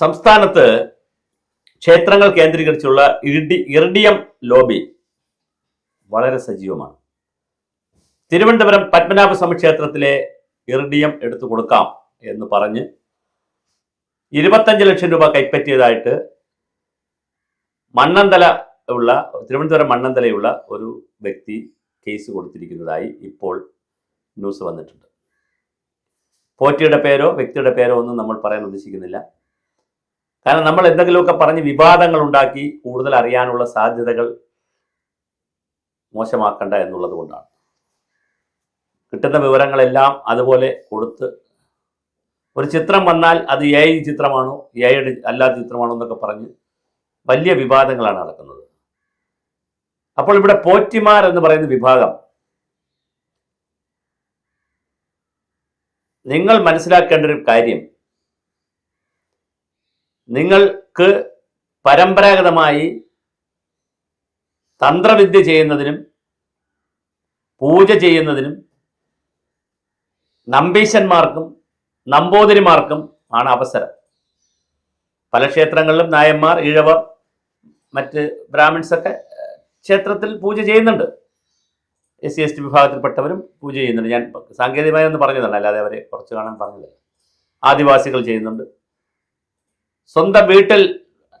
സംസ്ഥാനത്ത് ക്ഷേത്രങ്ങൾ കേന്ദ്രീകരിച്ചുള്ള ഇർഡി ഇറിഡിയം ലോബി വളരെ സജീവമാണ്. തിരുവനന്തപുരം പത്മനാഭസ്വാമി ക്ഷേത്രത്തിലെ ഇർഡിയം എടുത്തു കൊടുക്കാം എന്ന് പറഞ്ഞ് ഇരുപത്തഞ്ച് ലക്ഷം രൂപ കൈപ്പറ്റിയതായിട്ട് മണ്ണന്തല ഉള്ള തിരുവനന്തപുരം മണ്ണന്തലയുള്ള ഒരു വ്യക്തി കേസ് കൊടുത്തിരിക്കുന്നതായി ഇപ്പോൾ ന്യൂസ് വന്നിട്ടുണ്ട്. പോറ്റിയുടെ പേരോ വ്യക്തിയുടെ പേരോ ഒന്നും നമ്മൾ പറയാൻ ഉദ്ദേശിക്കുന്നില്ല. കാരണം നമ്മൾ എന്തെങ്കിലുമൊക്കെ പറഞ്ഞ് വിവാദങ്ങൾ ഉണ്ടാക്കി കൂടുതൽ അറിയാനുള്ള സാധ്യതകൾ മോശമാക്കണ്ട എന്നുള്ളത് കൊണ്ടാണ്. കിട്ടുന്ന വിവരങ്ങളെല്ലാം അതുപോലെ കൊടുത്ത് ഒരു ചിത്രം വന്നാൽ അത് എ ഐ ചിത്രമാണോ എ ഐയുടെ അല്ലാത്ത ചിത്രമാണോ എന്നൊക്കെ പറഞ്ഞ് വലിയ വിവാദങ്ങളാണ് നടക്കുന്നത്. അപ്പോൾ ഇവിടെ പോറ്റിമാർ എന്ന് പറയുന്ന വിഭാഗം നിങ്ങൾ മനസ്സിലാക്കേണ്ട ഒരു കാര്യം നിങ്ങൾക്ക് പരമ്പരാഗതമായി തന്ത്രവിദ്യ ചെയ്യുന്നതിനും പൂജ ചെയ്യുന്നതിനും നമ്പീശന്മാർക്കും നമ്പൂതിരിമാർക്കും ആണ് അവസരം. പല ക്ഷേത്രങ്ങളിലും നായന്മാർ ഇഴവർ മറ്റ് ബ്രാഹ്മിൺസൊക്കെ ക്ഷേത്രത്തിൽ പൂജ ചെയ്യുന്നുണ്ട്. എസ് സി എസ് ടി വിഭാഗത്തിൽപ്പെട്ടവരും പൂജ ചെയ്യുന്നുണ്ട്. ഞാൻ സാങ്കേതികമായി ഒന്ന് പറഞ്ഞതാണ് അല്ലാതെ അവരെ കുറച്ച് കാണാൻ പറഞ്ഞില്ല. ആദിവാസികൾ ചെയ്യുന്നുണ്ട്. സ്വന്തം വീട്ടിൽ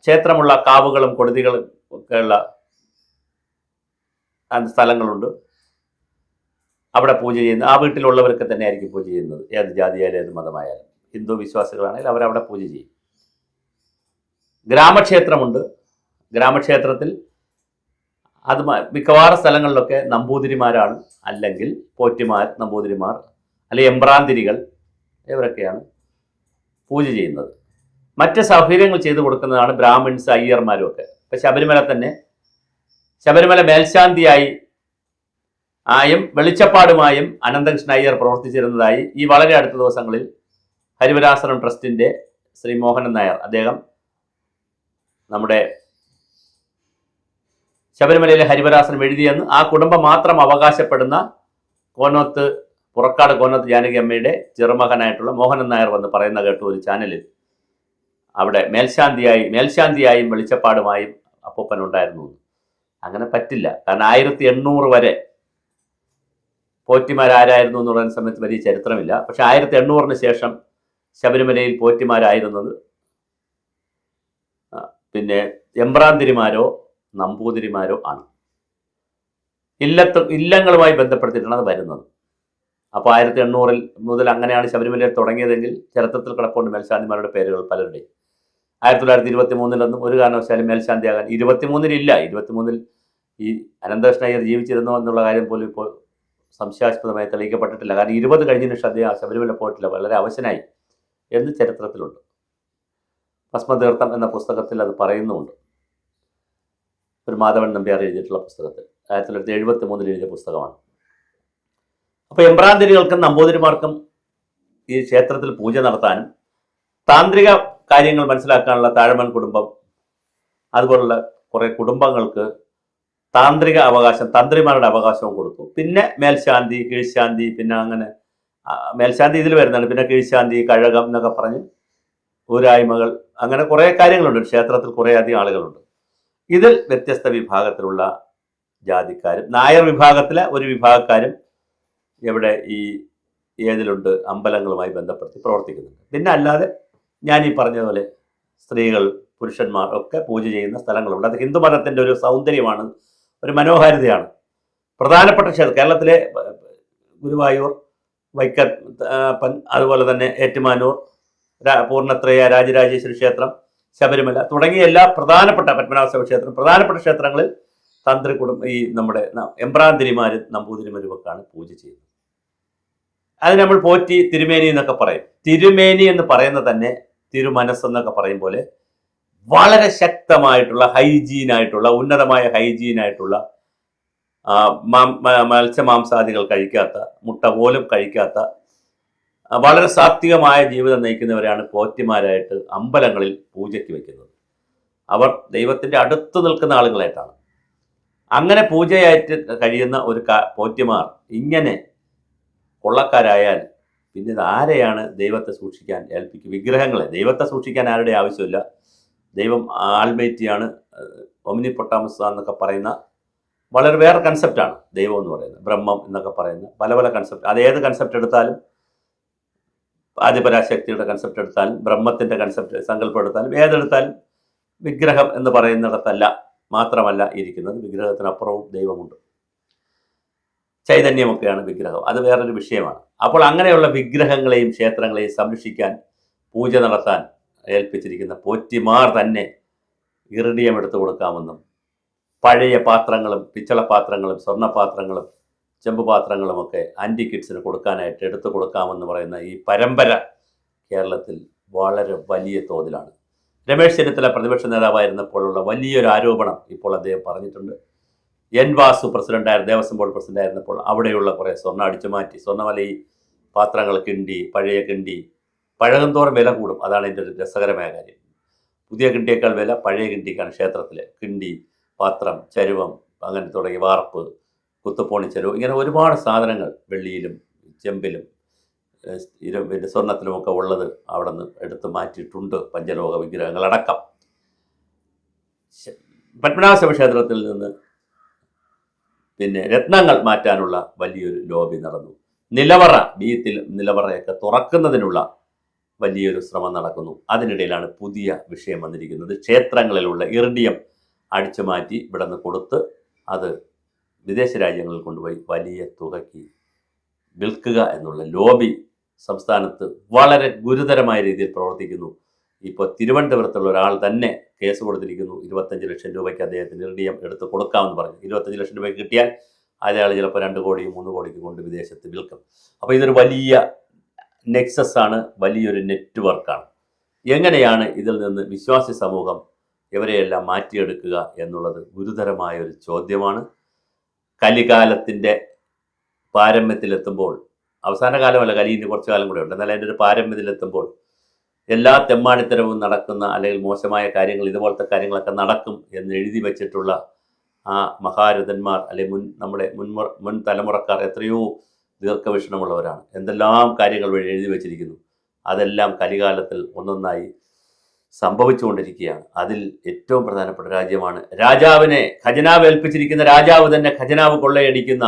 ക്ഷേത്രമുള്ള കാവുകളും കൊടുതികളും ഒക്കെയുള്ള സ്ഥലങ്ങളുണ്ട്. അവിടെ പൂജ ചെയ്യുന്നത് ആ വീട്ടിലുള്ളവരൊക്കെ തന്നെ ആയിരിക്കും പൂജ ചെയ്യുന്നത്. ഏത് ജാതിയായാലും ഏത് മതമായാലും. ഹിന്ദു വിശ്വാസികളാണെങ്കിൽ അവരവിടെ പൂജ ചെയ്യും. ഗ്രാമക്ഷേത്രമുണ്ട്. ഗ്രാമക്ഷേത്രത്തിൽ അത് മിക്കവാറും സ്ഥലങ്ങളിലൊക്കെ നമ്പൂതിരിമാരാണ്. അല്ലെങ്കിൽ പോറ്റിമാർ നമ്പൂതിരിമാർ അല്ലെങ്കിൽ എംബ്രാന്തിരികൾ ഇവരൊക്കെയാണ് പൂജ ചെയ്യുന്നത്. മറ്റ് സൗകര്യങ്ങൾ ചെയ്തു കൊടുക്കുന്നതാണ് ബ്രാഹ്മിൺസ് അയ്യർമാരും ഒക്കെ ഇപ്പം ശബരിമല തന്നെ ശബരിമല മേൽശാന്തിയായി ആയും വെളിച്ചപ്പാടുമായും അനന്തകൃഷ്ണ അയ്യർ പ്രവർത്തിച്ചിരുന്നതായി ഈ വളരെ അടുത്ത ദിവസങ്ങളിൽ ഹരിവരാസനം ട്രസ്റ്റിന്റെ ശ്രീ മോഹനൻ നായർ അദ്ദേഹം നമ്മുടെ ശബരിമലയിലെ ഹരിവരാസനം എഴുതിയെന്ന് ആ കുടുംബം മാത്രം അവകാശപ്പെടുന്ന കോന്നോത്ത് പുറക്കാട് കോന്നോത്ത് ജാനകി അമ്മയുടെ ചെറുമകനായിട്ടുള്ള മോഹനൻ നായർ വന്ന് പറയുന്ന കേട്ടു ഒരു ചാനലിൽ. അവിടെ മേൽശാന്തിയായി മേൽശാന്തിയായും വെളിച്ചപ്പാടുമായും അപ്പൂപ്പൻ ഉണ്ടായിരുന്നു. അങ്ങനെ പറ്റില്ല. കാരണം ആയിരത്തി എണ്ണൂറ് വരെ പോറ്റിമാരാരായിരുന്നു എന്ന് പറയുന്ന സമയത്ത് വലിയ ചരിത്രമില്ല. പക്ഷെ ആയിരത്തി എണ്ണൂറിന് ശേഷം ശബരിമലയിൽ പോറ്റിമാരായിരുന്നത് പിന്നെ എമ്പ്രാന്തിരിമാരോ നമ്പൂതിരിമാരോ ആണ്. ഇല്ലത്ത് ഇല്ലങ്ങളുമായി ബന്ധപ്പെടുത്തിയിട്ടാണ് വരുന്നത്. അപ്പോൾ ആയിരത്തി എണ്ണൂറിൽ മുതൽ അങ്ങനെയാണ് ശബരിമലയിൽ തുടങ്ങിയതെങ്കിൽ ചരിത്രത്തിൽ കിടപ്പുണ്ട് മേൽശാന്തിമാരുടെ പേരുകൾ പലരുടെയും. ആയിരത്തി തൊള്ളായിരത്തി ഇരുപത്തി മൂന്നിലൊന്നും ഒരു കാരണവശാലും മേൽശാന്തിയാകാൻ ഇരുപത്തിമൂന്നിലില്ല. ഇരുപത്തിമൂന്നിൽ ഈ അനന്തകൃഷ്ണ അയ്യർ ജീവിച്ചിരുന്നോ എന്നുള്ള കാര്യം പോലും ഇപ്പോൾ സംശയാസ്പദമായി തെളിയിക്കപ്പെട്ടിട്ടില്ല. കാരണം ഇരുപത് കഴിഞ്ഞതിന് ശേഷം അദ്ദേഹം ശബരിമല പോയിട്ടില്ല. വളരെ അവശനായി എന്ന് ചരിത്രത്തിലുണ്ട്. ഭസ്മതീർത്ഥം എന്ന പുസ്തകത്തിൽ അത് പറയുന്നുമുണ്ട്. ഒരു മാധവൻ നമ്പ്യാർ എഴുതിയിട്ടുള്ള പുസ്തകത്തിൽ. ആയിരത്തി തൊള്ളായിരത്തി എഴുപത്തി മൂന്നിൽ എഴുതിയ പുസ്തകമാണ്. അപ്പോൾ എംബ്രാന്തിരികൾക്കും നമ്പൂതിരിമാർക്കും ഈ ക്ഷേത്രത്തിൽ പൂജ നടത്താനും താന്ത്രിക കാര്യങ്ങൾ മനസ്സിലാക്കാനുള്ള താഴമൻ കുടുംബം അതുപോലുള്ള കുറേ കുടുംബങ്ങൾക്ക് താന്ത്രിക അവകാശം തന്ത്രിമാരുടെ അവകാശവും കൊടുത്തു. പിന്നെ മേൽശാന്തി കീഴ്ശാന്തി പിന്നെ അങ്ങനെ മേൽശാന്തി ഇതിൽ വരുന്നുണ്ട് പിന്നെ കീഴ്ശാന്തി കഴകം എന്നൊക്കെ പറഞ്ഞ് ഊരായ്മകൾ അങ്ങനെ കുറേ കാര്യങ്ങളുണ്ട്. ക്ഷേത്രത്തിൽ കുറേ അധികം ആളുകളുണ്ട്. ഇതിൽ വ്യത്യസ്ത വിഭാഗത്തിലുള്ള ജാതിക്കാരും നായർ വിഭാഗത്തിലെ ഒരു വിഭാഗക്കാരും ഇവിടെ ഈ ഏതിലുണ്ട് അമ്പലങ്ങളുമായി ബന്ധപ്പെടുത്തി പ്രവർത്തിക്കുന്നുണ്ട്. പിന്നെ അല്ലാതെ ഞാൻ ഈ പറഞ്ഞതുപോലെ സ്ത്രീകൾ പുരുഷന്മാർ ഒക്കെ പൂജ ചെയ്യുന്ന സ്ഥലങ്ങളുണ്ട്. അത് ഹിന്ദു മതത്തിന്റെ ഒരു സൗന്ദര്യമാണ് ഒരു മനോഹാരിതയാണ്. പ്രധാനപ്പെട്ട ക്ഷേത്രം കേരളത്തിലെ ഗുരുവായൂർ വൈക്കപ്പൻ അതുപോലെ തന്നെ ഏറ്റുമാനൂർ പൂർണത്രയ രാജരാജേശ്വരി ക്ഷേത്രം ശബരിമല തുടങ്ങിയ എല്ലാ പ്രധാനപ്പെട്ട പത്മനാഭസ്വാമി ക്ഷേത്രം പ്രധാനപ്പെട്ട ക്ഷേത്രങ്ങളിൽ തന്ത്രി കുടുംബ ഈ നമ്മുടെ ന- എമ്പ്രാന്തിരിമാരും നമ്പൂതിരിമാരും പൂജ ചെയ്യുന്നത്. അത് നമ്മൾ പോറ്റി തിരുമേനി എന്നൊക്കെ പറയും. തിരുമേനി എന്ന് പറയുന്നത് തന്നെ തിരുമനസ് എന്നൊക്കെ പറയും പോലെ വളരെ ശക്തമായിട്ടുള്ള ഹൈജീൻ ആയിട്ടുള്ള ഉന്നതമായ മാം- മത്സ്യമാംസാദികൾ കഴിക്കാത്ത മുട്ട പോലും കഴിക്കാത്ത വളരെ സാത്വികമായ ജീവിതം നയിക്കുന്നവരാണ് പോറ്റിമാരായിട്ട് അമ്പലങ്ങളിൽ പൂജയ്ക്ക് വയ്ക്കുന്നത് അവർ ദൈവത്തിന്റെ അടുത്ത് നിൽക്കുന്ന ആളുകളായിട്ടാണ്. അങ്ങനെ പൂജയായിട്ട് കഴിയുന്ന ഒരു പോറ്റിമാർ ഇങ്ങനെ കൊള്ളക്കാരായാൽ പിന്നെ ഇത് ആരെയാണ് ദൈവത്തെ സൂക്ഷിക്കാൻ ഏൽപ്പിക്കുക? വിഗ്രഹങ്ങളെ. ദൈവത്തെ സൂക്ഷിക്കാൻ ആരുടെ ആവശ്യമില്ല. ദൈവം ആൽമേറ്റിയാണ് ഒമിനി പൊട്ടാമസ എന്നൊക്കെ പറയുന്ന വളരെ വേറെ കൺസെപ്റ്റാണ് ദൈവം എന്ന് പറയുന്നത്. ബ്രഹ്മം എന്നൊക്കെ പറയുന്ന പല പല കൺസെപ്റ്റ് അത് ഏത് കൺസെപ്റ്റ് എടുത്താലും ആദിപരാശക്തിയുടെ കൺസെപ്റ്റ് എടുത്താലും ബ്രഹ്മത്തിന്റെ കൺസെപ്റ്റ് സങ്കല്പം എടുത്താലും ഏതെടുത്താലും വിഗ്രഹം എന്ന് പറയുന്നിടത്തല്ല മാത്രമല്ല ഇരിക്കുന്നത്. വിഗ്രഹത്തിനപ്പുറവും ദൈവമുണ്ട്. ചൈതന്യമൊക്കെയാണ് വിഗ്രഹം. അത് വേറൊരു വിഷയമാണ്. അപ്പോൾ അങ്ങനെയുള്ള വിഗ്രഹങ്ങളെയും ക്ഷേത്രങ്ങളെയും സംരക്ഷിക്കാൻ പൂജ നടത്താൻ ഏൽപ്പിച്ചിരിക്കുന്ന പോറ്റിമാർ തന്നെ ഇറിഡിയം എടുത്തു കൊടുക്കാമെന്നും പഴയ പാത്രങ്ങളും പിച്ചള പാത്രങ്ങളും സ്വർണപാത്രങ്ങളും ചെമ്പ് പാത്രങ്ങളുമൊക്കെ ആന്റി കിഡ്സിന് കൊടുക്കാനായിട്ട് എടുത്തു കൊടുക്കാമെന്ന് പറയുന്ന ഈ പരമ്പര കേരളത്തിൽ വളരെ വലിയ തോതിലാണ്. രമേശ് ചെന്നിത്തല പ്രതിപക്ഷ നേതാവായിരുന്നപ്പോഴുള്ള വലിയൊരു ആരോപണം ഇപ്പോൾ അദ്ദേഹം പറഞ്ഞിട്ടുണ്ട്. എൻ വാസു പ്രസിഡന്റായിരുന്നു ദേവസ്വം ബോർഡ് പ്രസിഡന്റ് ആയിരുന്നപ്പോൾ അവിടെയുള്ള കുറേ സ്വർണം അടിച്ചു മാറ്റി. സ്വർണമല ഈ പാത്രങ്ങൾ കിണ്ടി പഴയ കിണ്ടി പഴകം തോറും വില കൂടും. അതാണ് എന്റെ ഒരു രസകരമായ കാര്യം. പുതിയ കിണ്ടിയേക്കാൾ വില പഴയ കിണ്ടിക്കാണ് ക്ഷേത്രത്തിലെ. കിണ്ടി പാത്രം ചരുവം അങ്ങനെ തുടങ്ങി വാർപ്പ് കുത്തുപ്പോണി ചരുവം ഇങ്ങനെ ഒരുപാട് സാധനങ്ങൾ വെള്ളിയിലും ചെമ്പിലും പിന്നെ സ്വർണത്തിലുമൊക്കെ ഉള്ളത് അവിടെ നിന്ന് എടുത്ത് മാറ്റിയിട്ടുണ്ട് പഞ്ചലോക വിഗ്രഹങ്ങളടക്കം. പത്മനാഭ ക്ഷേത്രത്തിൽ നിന്ന് പിന്നെ രത്നങ്ങൾ മാറ്റാനുള്ള വലിയൊരു ലോബി നടന്നു. നിലവറ ബീത്തിൽ നിലവറയൊക്കെ തുറക്കുന്നതിനുള്ള വലിയൊരു ശ്രമം നടക്കുന്നു. അതിനിടയിലാണ് പുതിയ വിഷയം വന്നിരിക്കുന്നത്. ക്ഷേത്രങ്ങളിലുള്ള ഇറിഡിയം അടിച്ചു മാറ്റി ഇവിടെ നിന്ന് കൊടുത്ത് അത് വിദേശ രാജ്യങ്ങളിൽ കൊണ്ടുപോയി വലിയ തുകയ്ക്ക് വിൽക്കുക എന്നുള്ള ലോബി സംസ്ഥാനത്ത് വളരെ ഗുരുതരമായ രീതിയിൽ പ്രവർത്തിക്കുന്നു. ഇപ്പോൾ തിരുവനന്തപുരത്തുള്ള ഒരാൾ തന്നെ കേസ് കൊടുത്തിരിക്കുന്നു. ഇരുപത്തഞ്ച് ലക്ഷം രൂപയ്ക്ക് അദ്ദേഹത്തിന് ഇറിഡിയം എടുത്ത് കൊടുക്കാമെന്ന് പറഞ്ഞു. ഇരുപത്തഞ്ച് ലക്ഷം രൂപയ്ക്ക് കിട്ടിയാൽ അയാൾ ചിലപ്പോൾ രണ്ട് കോടിയും മൂന്ന് കോടിക്ക് കൊണ്ട് വിദേശത്ത് വിൽക്കും. അപ്പോൾ ഇതൊരു വലിയ നെക്സസ് ആണ് വലിയൊരു നെറ്റ്വർക്കാണ്. എങ്ങനെയാണ് ഇതിൽ നിന്ന് വിശ്വാസി സമൂഹം ഇവരെയെല്ലാം മാറ്റിയെടുക്കുക എന്നുള്ളത് ഗുരുതരമായ ഒരു ചോദ്യമാണ്. കലികാലത്തിന്റെ പാരമ്യത്തിലെത്തുമ്പോൾ അവസാന കാലമല്ല കലിയിന്റെ കുറച്ച് കാലം കൂടെ ഉണ്ട്. എന്നാൽ അതിന്റെ ഒരു പാരമ്യത്തിലെത്തുമ്പോൾ എല്ലാ തെമ്മാടിത്തരവും നടക്കുന്ന അല്ലെങ്കിൽ മോശമായ കാര്യങ്ങൾ ഇതുപോലത്തെ കാര്യങ്ങളൊക്കെ നടക്കും എന്ന് എഴുതി വച്ചിട്ടുള്ള ആ മഹാരഥന്മാർ അല്ലെങ്കിൽ മുൻ നമ്മുടെ മുൻമുറ മുൻ തലമുറക്കാർ എത്രയോ ദീർഘവീക്ഷണമുള്ളവരാണ്. എന്തെല്ലാം കാര്യങ്ങൾ വഴി എഴുതി വച്ചിരിക്കുന്നു അതെല്ലാം കലികാലത്തിൽ ഒന്നൊന്നായി സംഭവിച്ചുകൊണ്ടിരിക്കുകയാണ്. അതിൽ ഏറ്റവും പ്രധാനപ്പെട്ട രാജ്യമാണ് രാജാവിനെ ഖജനാവ് ഏൽപ്പിച്ചിരിക്കുന്ന രാജാവ് തന്നെ ഖജനാവ് കൊള്ളയടിക്കുന്ന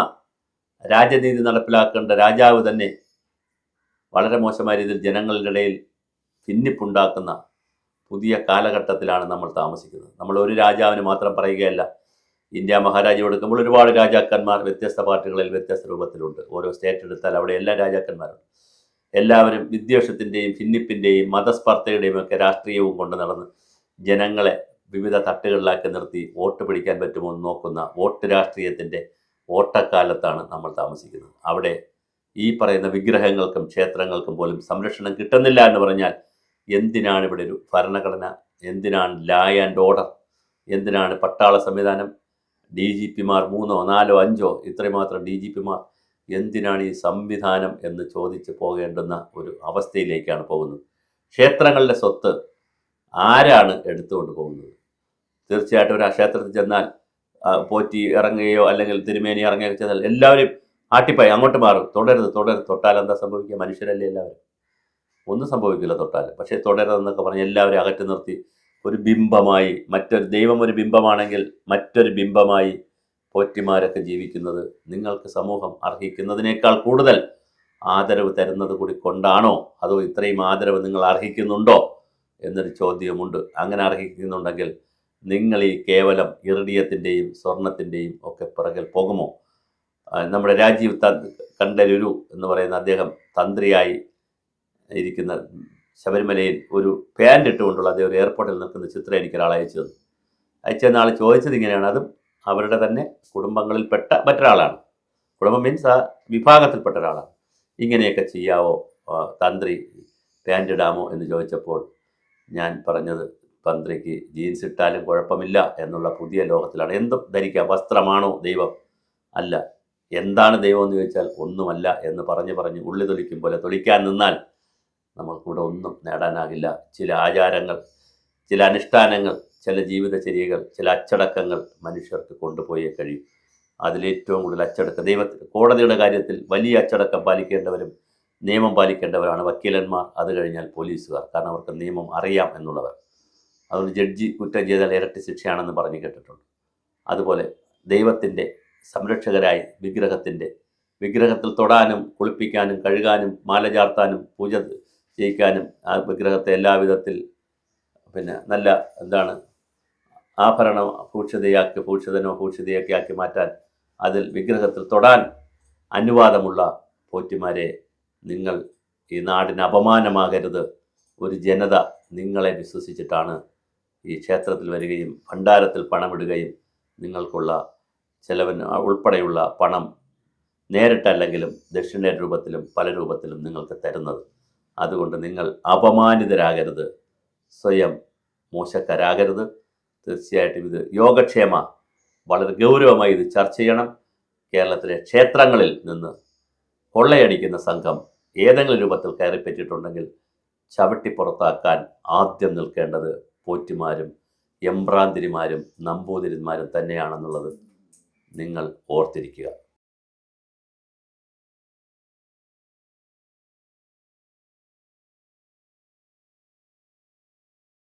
രാജനീതി നടപ്പിലാക്കേണ്ട രാജാവ് തന്നെ വളരെ മോശമായ രീതിയിൽ ജനങ്ങളുടെ ഇടയിൽ ഭിന്നിപ്പുണ്ടാക്കുന്ന പുതിയ കാലഘട്ടത്തിലാണ് നമ്മൾ താമസിക്കുന്നത്. നമ്മൾ ഒരു രാജാവിന് മാത്രം പറയുകയല്ല ഇന്ത്യ മഹാരാജ്യം എടുക്കുമ്പോൾ ഒരുപാട് രാജാക്കന്മാർ വ്യത്യസ്ത പാർട്ടികളിൽ വ്യത്യസ്ത രൂപത്തിലുണ്ട്. ഓരോ സ്റ്റേറ്റ് എടുത്താൽ അവിടെ എല്ലാ രാജാക്കന്മാരും എല്ലാവരും വിദ്വേഷത്തിന്റെയും ഭിന്നിപ്പിന്റെയും മതസ്പർദ്ധയുടെയും ഒക്കെ രാഷ്ട്രീയവും കൊണ്ട് നടന്ന് ജനങ്ങളെ വിവിധ തട്ടുകളിലാക്കി നിർത്തി വോട്ട് പിടിക്കാൻ പറ്റുമോ എന്ന് നോക്കുന്ന വോട്ട് രാഷ്ട്രീയത്തിന്റെ ഓട്ടക്കാലത്താണ് നമ്മൾ താമസിക്കുന്നത്. അവിടെ ഈ പറയുന്ന വിഗ്രഹങ്ങൾക്കും ക്ഷേത്രങ്ങൾക്കും പോലും സംരക്ഷണം കിട്ടുന്നില്ല എന്ന് പറഞ്ഞാൽ എന്തിനാണ് ഇവിടെ ഒരു ഭരണഘടന? എന്തിനാണ് ലാ ആൻഡ് ഓർഡർ എന്തിനാണ് പട്ടാള സംവിധാനം? ഡി ജി പിമാർ മൂന്നോ നാലോ അഞ്ചോ ഇത്രമാത്രം ഡി ജി പിമാർ എന്തിനാണ് ഈ സംവിധാനം എന്ന് ചോദിച്ച് പോകേണ്ടുന്ന ഒരു അവസ്ഥയിലേക്കാണ് പോകുന്നത്. ക്ഷേത്രങ്ങളുടെ സ്വത്ത് ആരാണ് എടുത്തുകൊണ്ട് പോകുന്നത്? തീർച്ചയായിട്ടും ഒരു ക്ഷേത്രത്തിൽ ചെന്നാൽ പോറ്റി ഇറങ്ങുകയോ അല്ലെങ്കിൽ തിരുമേനി ഇറങ്ങുകയോ ചെന്നാൽ എല്ലാവരും ആട്ടിപ്പായി അങ്ങോട്ട് മാറും. തുടരുത് തുടരുത്. തൊട്ടാൽ എന്താ സംഭവിക്കുക? മനുഷ്യരല്ലേ എല്ലാവരും. ഒന്നും സംഭവിക്കില്ല തൊട്ടാൽ. പക്ഷേ തുടരുതെന്നൊക്കെ പറഞ്ഞ് എല്ലാവരും അകറ്റി നിർത്തി ഒരു ബിംബമായി മറ്റൊരു ദൈവം ഒരു ബിംബമാണെങ്കിൽ മറ്റൊരു ബിംബമായി പോറ്റിമാരൊക്കെ ജീവിക്കുന്നത് നിങ്ങൾക്ക് സമൂഹം അർഹിക്കുന്നതിനേക്കാൾ കൂടുതൽ ആദരവ് തരുന്നത് കൂടി കൊണ്ടാണോ? അതോ ഇത്രയും ആദരവ് നിങ്ങൾ അർഹിക്കുന്നുണ്ടോ? എന്നൊരു ചോദ്യമുണ്ട്. അങ്ങനെ അർഹിക്കുന്നുണ്ടെങ്കിൽ നിങ്ങൾ ഈ കേവലം ഇറിഡിയത്തിന്റെയും സ്വർണത്തിന്റെയും ഒക്കെ പിറകിൽ പോകുമോ? നമ്മുടെ രാജീവ് കണ്ടലുരു എന്ന് പറയുന്ന അദ്ദേഹം തന്ത്രിയായി ഇരിക്കുന്ന ശബരിമലയിൽ ഒരു പാന്റ് ഇട്ടുകൊണ്ടുള്ള അതേ ഒരു എയർപോർട്ടിൽ നിൽക്കുന്ന ചിത്രം എനിക്ക് ഒരാൾ അയച്ചു തന്നു അയച്ചെന്ന ആൾ ചോദിച്ചത് ഇങ്ങനെയാണ്. അതും അവരുടെ തന്നെ കുടുംബങ്ങളിൽപ്പെട്ട മറ്റൊരാളാണ്. കുടുംബം മീൻസ് ആ വിഭാഗത്തിൽപ്പെട്ട ഒരാളാണ്. ഇങ്ങനെയൊക്കെ ചെയ്യാവോ തന്ത്രി പാന്റ് ഇടാമോ എന്ന് ചോദിച്ചപ്പോൾ ഞാൻ പറഞ്ഞത് തന്ത്രിക്ക് ജീൻസ് ഇട്ടാലും കുഴപ്പമില്ല എന്നുള്ള പുതിയ ലോകത്തിലാണ്. എന്തും ധരിക്കാം. വസ്ത്രമാണോ ദൈവം? അല്ല. എന്താണ് ദൈവം എന്ന് ചോദിച്ചാൽ ഒന്നുമല്ല എന്ന് പറഞ്ഞു പറഞ്ഞ് ഉള്ളി തൊലിക്കും പോലെ തൊലിക്കാൻ നിന്നാൽ നമ്മൾക്കിവിടെ ഒന്നും നേടാനാകില്ല. ചില ആചാരങ്ങൾ ചില അനുഷ്ഠാനങ്ങൾ ചില ജീവിതചര്യകൾ ചില അച്ചടക്കങ്ങൾ മനുഷ്യർക്ക് കൊണ്ടുപോയേ കഴിയും. അതിലേറ്റവും കൂടുതൽ അച്ചടക്കം. ദൈവത്തിൽ കോടതിയുടെ കാര്യത്തിൽ വലിയ അച്ചടക്കം പാലിക്കേണ്ടവരും നിയമം പാലിക്കേണ്ടവരാണ് വക്കീലന്മാർ. അത് കഴിഞ്ഞാൽ പോലീസുകാർ കാരണം അവർക്ക് നിയമം അറിയാം എന്നുള്ളവർ. അതുകൊണ്ട് ജഡ്ജി കുറ്റം ചെയ്താൽ ഇരട്ടി ശിക്ഷയാണെന്ന് പറഞ്ഞു കേട്ടിട്ടുണ്ട്. അതുപോലെ ദൈവത്തിന്റെ സംരക്ഷകരായി വിഗ്രഹത്തിന്റെ വിഗ്രഹത്തിൽ തൊടാനും കുളിപ്പിക്കാനും കഴുകാനും മാല ചാർത്താനും പൂജ ചെയ്യിക്കാനും ആ വിഗ്രഹത്തെ എല്ലാവിധത്തിൽ പിന്നെ നല്ല എന്താണ് ആഭരണം ഭൂഷിതയാക്കി ഭൂഷിതനോ ഭൂഷിതയൊക്കെ ആക്കി മാറ്റാൻ അതിൽ വിഗ്രഹത്തിൽ തൊടാൻ അനുവാദമുള്ള പോറ്റിമാരെ നിങ്ങൾ ഈ നാടിന് അപമാനമാകരുത്. ഒരു ജനത നിങ്ങളെ വിശ്വസിച്ചിട്ടാണ് ഈ ക്ഷേത്രത്തിൽ വരികയും ഭണ്ഡാരത്തിൽ പണമിടുകയും നിങ്ങൾക്കുള്ള ചെലവിന് ഉൾപ്പെടെയുള്ള പണം നേരിട്ടല്ലെങ്കിലും ദക്ഷിണ രൂപത്തിലും പല രൂപത്തിലും നിങ്ങൾക്ക് തരുന്നത്. അതുകൊണ്ട് നിങ്ങൾ അപമാനിതരാകരുത്. സ്വയം മോശക്കാരാകരുത്. തീർച്ചയായിട്ടും ഇത് യോഗക്ഷേമ. വളരെ ഗൗരവമായി ഇത് ചർച്ച ചെയ്യണം. കേരളത്തിലെ ക്ഷേത്രങ്ങളിൽ നിന്ന് കൊള്ളയടിക്കുന്ന സംഘം ഏതെങ്കിലും രൂപത്തിൽ കയറിപ്പറ്റിയിട്ടുണ്ടെങ്കിൽ ചവിട്ടി പുറത്താക്കാൻ ആദ്യം നിൽക്കേണ്ടത് പോറ്റിമാരും എംബ്രാന്തിരിമാരും നമ്പൂതിരിമാരും തന്നെയാണെന്നുള്ളത് നിങ്ങൾ ഓർത്തിരിക്കുക.